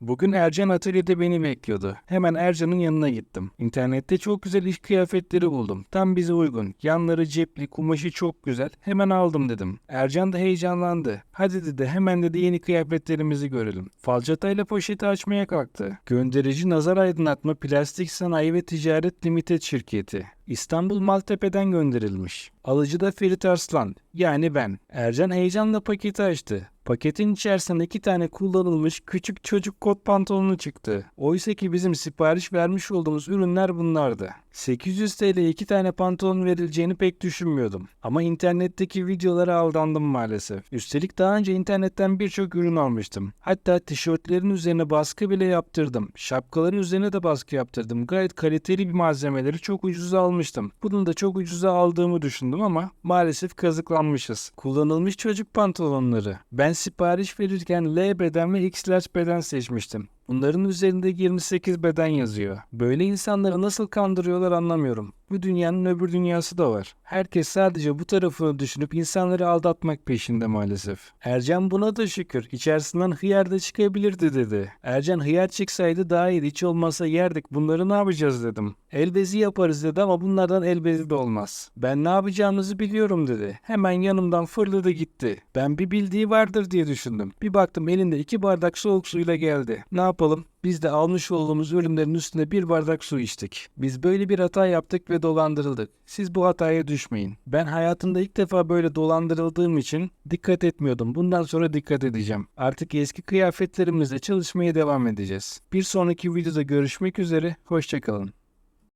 Bugün Ercan atölyede beni bekliyordu. Hemen Ercan'ın yanına gittim. İnternette çok güzel iş kıyafetleri buldum. Tam bize uygun. Yanları cepli, kumaşı çok güzel. Hemen aldım dedim. Ercan da heyecanlandı. Hadi dedi hemen dedi yeni kıyafetlerimizi görelim. Falçatayla poşeti açmaya kalktı. Gönderici Nazar Aydınlatma Plastik Sanayi ve Ticaret Limited şirketi. İstanbul Maltepe'den gönderilmiş. Alıcı da Ferit Arslan. Yani ben. Ercan heyecanla paketi açtı. Paketin içerisinden iki tane kullanılmış küçük çocuk kot pantolonu çıktı. Oysa ki bizim sipariş vermiş olduğumuz ürünler bunlardı. 800 TL iki tane pantolon verileceğini pek düşünmüyordum. Ama internetteki videolara aldandım maalesef. Üstelik daha önce internetten birçok ürün almıştım. Hatta tişörtlerin üzerine baskı bile yaptırdım. Şapkaların üzerine de baskı yaptırdım. Gayet kaliteli bir malzemeleri çok ucuza almıştım. Bunu da çok ucuza aldığımı düşündüm ama maalesef kazıklanmışız. Kullanılmış çocuk pantolonları. Ben sipariş verirken L beden ve X large beden seçmiştim. Bunların üzerinde 28 beden yazıyor. Böyle insanları nasıl kandırıyorlar anlamıyorum. Bu dünyanın öbür dünyası da var. Herkes sadece bu tarafını düşünüp insanları aldatmak peşinde maalesef. Ercan buna da şükür. İçerisinden hıyar da çıkabilirdi dedi. Ercan hıyar çıksaydı daha iyiydi. Hiç olmazsa yerdik. Bunları ne yapacağız dedim. El bezi yaparız dedi ama bunlardan el bezi de olmaz. Ben ne yapacağımızı biliyorum dedi. Hemen yanımdan fırladı gitti. Ben bir bildiği vardır diye düşündüm. Bir baktım elinde iki bardak soğuk suyla geldi. Ne yapalım? Biz de almış olduğumuz ürünlerin üstüne bir bardak su içtik. Biz böyle bir hata yaptık ve dolandırıldık. Siz bu hataya düşmeyin. Ben hayatımda ilk defa böyle dolandırıldığım için dikkat etmiyordum. Bundan sonra dikkat edeceğim. Artık eski kıyafetlerimizle çalışmaya devam edeceğiz. Bir sonraki videoda görüşmek üzere. Hoşçakalın.